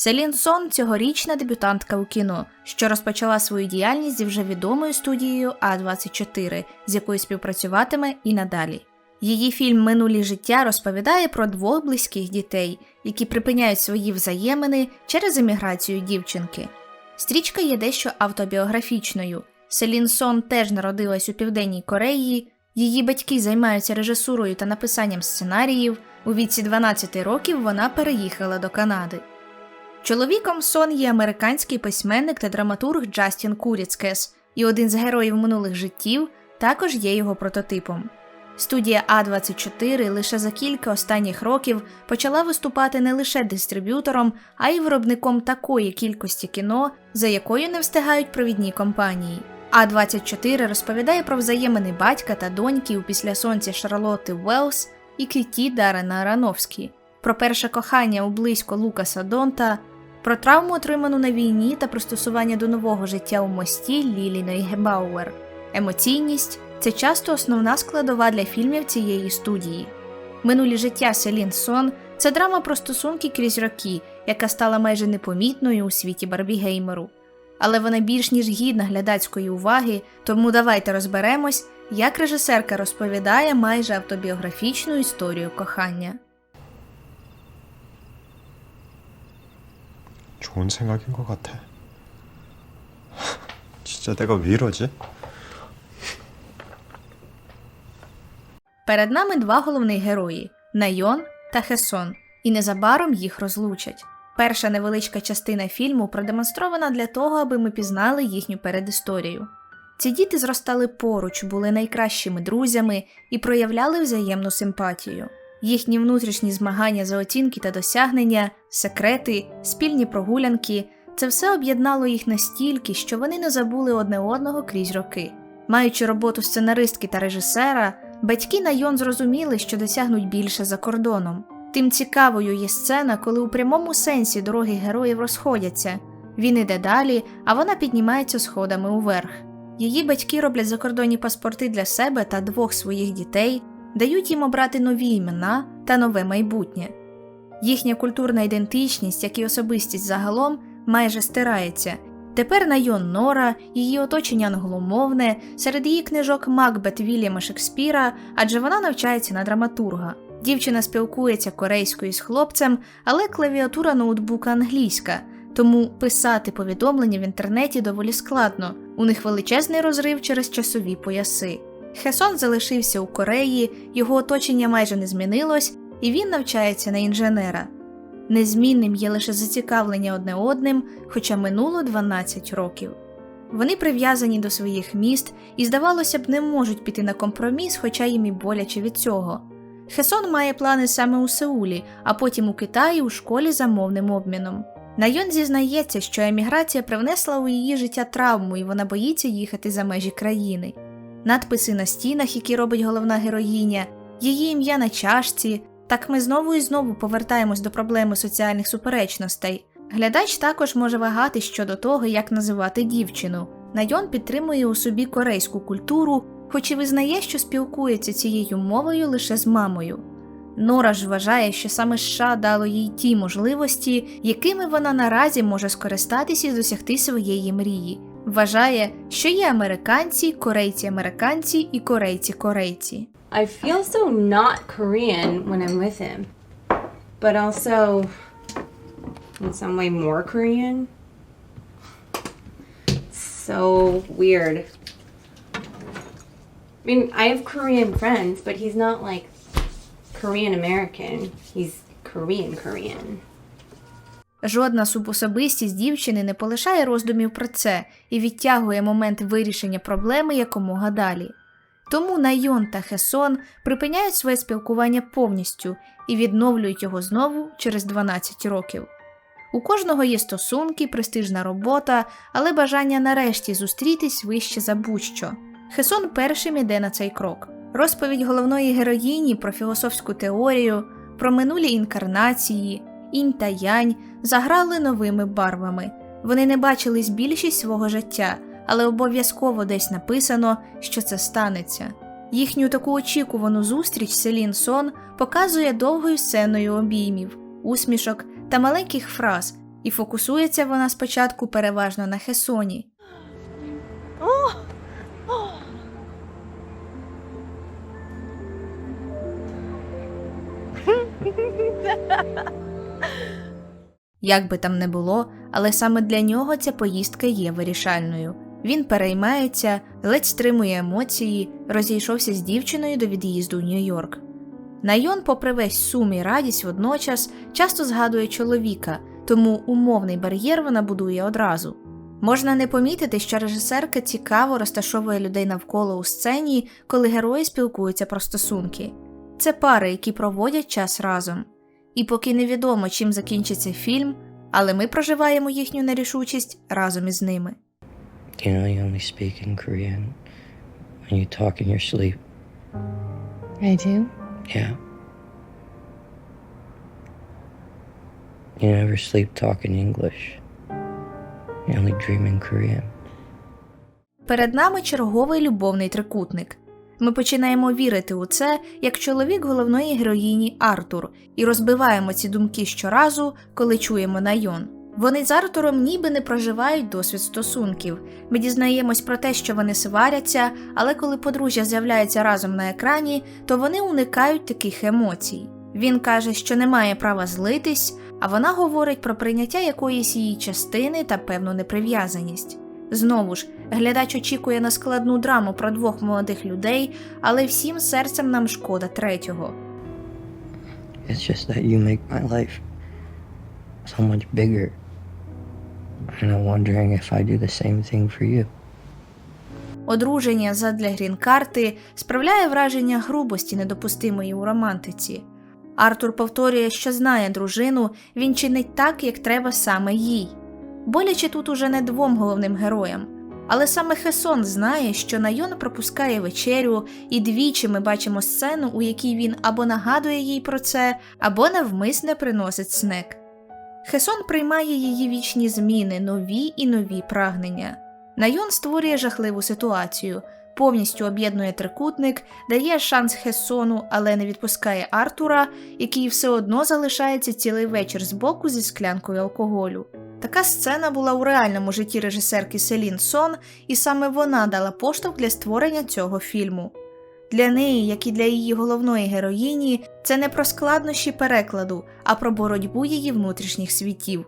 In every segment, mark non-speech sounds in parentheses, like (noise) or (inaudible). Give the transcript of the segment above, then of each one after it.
Селін Сон цьогорічна дебютантка у кіно, що розпочала свою діяльність зі вже відомою студією А24, з якою співпрацюватиме і надалі. Її фільм Минулі життя розповідає про двох близьких дітей, які припиняють свої взаємини через еміграцію дівчинки. Стрічка є дещо автобіографічною. Селін Сон теж народилась у Південній Кореї. Її батьки займаються режисурою та написанням сценаріїв. У віці 12 років вона переїхала до Канади. Чоловіком Сон є американський письменник та драматург Джастін Куріцкес, і один з героїв минулих життів також є його прототипом. Студія А24 лише за кілька останніх років почала виступати не лише дистриб'ютором, а й виробником такої кількості кіно, за якою не встигають провідні компанії. А24 розповідає про взаємини батька та доньки у післясонці Шарлотти Уелс і Кіті Дарена Арановські, про перше кохання у близько Лукаса Донта, про травму, отриману на війні та пристосування до нового життя у мості Ліліної Гебауер. Емоційність це часто основна складова для фільмів цієї студії. Минулі життя Селін Сон це драма про стосунки крізь роки, яка стала майже непомітною у світі Барбі Геймеру. Але вона більш ніж гідна глядацької уваги, тому давайте розберемось, як режисерка розповідає майже автобіографічну історію кохання. 좋은 생각인 것 같아. (laughs) 진짜 내가 왜 이러지? Перед нами два головних герої Найон та Хесон, і незабаром їх розлучать. Перша невеличка частина фільму продемонстрована для того, аби ми пізнали їхню передісторію. Ці діти зростали поруч, були найкращими друзями і проявляли взаємну симпатію. Їхні внутрішні змагання за оцінки та досягнення, секрети, спільні прогулянки це все об'єднало їх настільки, що вони не забули одне одного крізь роки. Маючи роботу сценаристки та режисера, батьки Найон зрозуміли, що досягнуть більше за кордоном. Тим цікавою є сцена, коли у прямому сенсі дороги героїв розходяться. Він іде далі, а вона піднімається сходами уверх. Її батьки роблять закордонні паспорти для себе та двох своїх дітей, дають їм обрати нові імена та нове майбутнє. Їхня культурна ідентичність, як і особистість загалом, майже стирається. Тепер Найон Нора, її оточення англомовне, серед її книжок Макбет Вільяма Шекспіра, адже вона навчається на драматурга. Дівчина спілкується корейською з хлопцем, але клавіатура ноутбука англійська, тому писати повідомлення в інтернеті доволі складно. У них величезний розрив через часові пояси. Хесон залишився у Кореї, його оточення майже не змінилось, і він навчається на інженера. Незмінним є лише зацікавлення одне одним, хоча минуло 12 років. Вони прив'язані до своїх міст і, здавалося б, не можуть піти на компроміс, хоча їм і боляче від цього. Хесон має плани саме у Сеулі, а потім у Китаї у школі за мовним обміном. Найон зізнається, що еміграція привнесла у її життя травму, і вона боїться їхати за межі країни. Надписи на стінах, які робить головна героїня, її ім'я на чашці. Так ми знову і знову повертаємось до проблеми соціальних суперечностей. Глядач також може вагати щодо того, як називати дівчину. Найон підтримує у собі корейську культуру, хоч і визнає, що спілкується цією мовою лише з мамою. Нора ж вважає, що саме США дало їй ті можливості, якими вона наразі може скористатися і досягти своєї мрії. Вважає, що є американці, корейці-американці і корейці-корейці. I feel so not Korean when I'm with him, but also in some way more Korean. So weird. I mean, I have Korean friends, but he's not like Korean American. He's Korean Korean. Жодна субособистість дівчини не полишає роздумів про це і відтягує момент вирішення проблеми якомога далі. Тому Найон та Хесон припиняють своє спілкування повністю і відновлюють його знову через 12 років. У кожного є стосунки, престижна робота, але бажання нарешті зустрітись вище за будь-що. Хесон першим іде на цей крок. Розповідь головної героїні про філософську теорію, про минулі інкарнації, інь та янь заграли новими барвами. Вони не бачились більшість свого життя, але обов'язково десь написано, що це станеться. Їхню таку очікувану зустріч Селін Сон показує довгою сценою обіймів, усмішок та маленьких фраз, І фокусується вона спочатку переважно на Хесоні. (laughs) Як би там не було, але саме для нього ця поїздка є вирішальною. Він переймається, ледь стримує емоції, розійшовся з дівчиною до від'їзду в Нью-Йорк. Найон, попри весь сум і радість водночас, часто згадує чоловіка, тому умовний бар'єр вона будує одразу. Можна не помітити, що режисерка цікаво розташовує людей навколо у сцені, коли герої спілкуються про стосунки. Це пари, які проводять час разом. І поки невідомо, чим закінчиться фільм, але ми проживаємо їхню нерішучість разом із ними. You know, you only speak in Korean when you talk in your sleep. I do. Yeah. You never sleep talking English. You only dream in Korean. Перед нами черговий любовний трикутник. Ми починаємо вірити у це як чоловік головної героїні Артур і розбиваємо ці думки щоразу, коли чуємо Найон. Вони з Артуром ніби не проживають досвід стосунків. Ми дізнаємось про те, що вони сваряться, але коли подружжя з'являється разом на екрані, то вони уникають таких емоцій. Він каже, що не має права злитись, а вона говорить про прийняття якоїсь її частини та певну неприв'язаність. Знову ж, глядач очікує на складну драму про двох молодих людей, але всім серцем нам шкода третього. It's just that you make my life so much bigger. And I'm wondering if I do the same thing for you. Одруження задля грін-карти справляє враження грубості, недопустимої у романтиці. Артур повторює, що знає дружину, він чинить так, як треба саме їй. Боляче тут уже не двом головним героям. Але саме Хесон знає, що Найон пропускає вечерю, і двічі ми бачимо сцену, у якій він або нагадує їй про це, або навмисне приносить снек. Хесон приймає її вічні зміни, нові і нові прагнення. Найон створює жахливу ситуацію, повністю об'єднує трикутник, дає шанс Хесону, але не відпускає Артура, який все одно залишається цілий вечір збоку зі склянкою алкоголю. Така сцена була у реальному житті режисерки Селін Сон, і саме вона дала поштовх для створення цього фільму. Для неї, як і для її головної героїні, це не про складнощі перекладу, а про боротьбу її внутрішніх світів.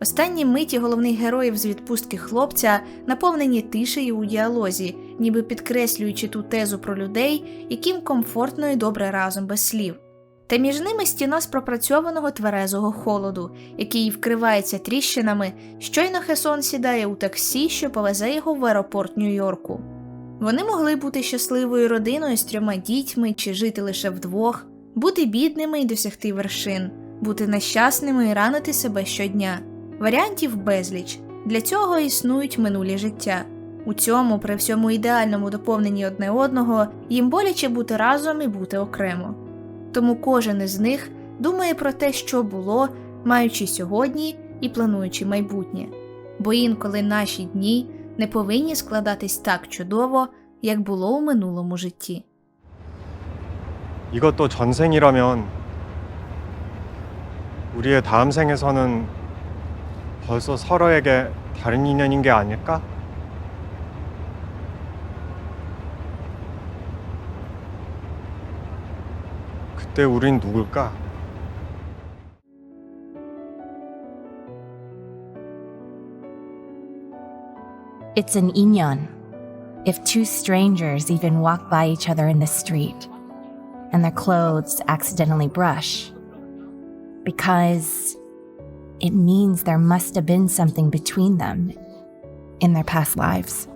Останні миті головних героїв з відпустки хлопця наповнені тишею у діалозі, ніби підкреслюючи ту тезу про людей, яким комфортно і добре разом без слів. Та між ними стіна з пропрацьованого тверезого холоду, який вкривається тріщинами, щойно Хесон сідає у таксі, що повезе його в аеропорт Нью-Йорку. Вони могли бути щасливою родиною з трьома дітьми чи жити лише вдвох, бути бідними і досягти вершин, бути нещасними і ранити себе щодня. Варіантів безліч. Для цього існують минулі життя. У цьому, при всьому ідеальному доповненні одне одного, їм боляче бути разом і бути окремо. Тому кожен із них думає про те, що було, маючи сьогодні і плануючи майбутнє. Бо інколи наші дні не повинні складатись так чудово, як було у минулому житті. 이것도 전생이라면 우리의 다음 생에서는 벌써 서로에게 다른 인연인 게 아닐까? 그때 우린 누굴까? It's an inyon. If two strangers even walk by each other in the street and their clothes accidentally brush, because it means there must have been something between them in their past lives.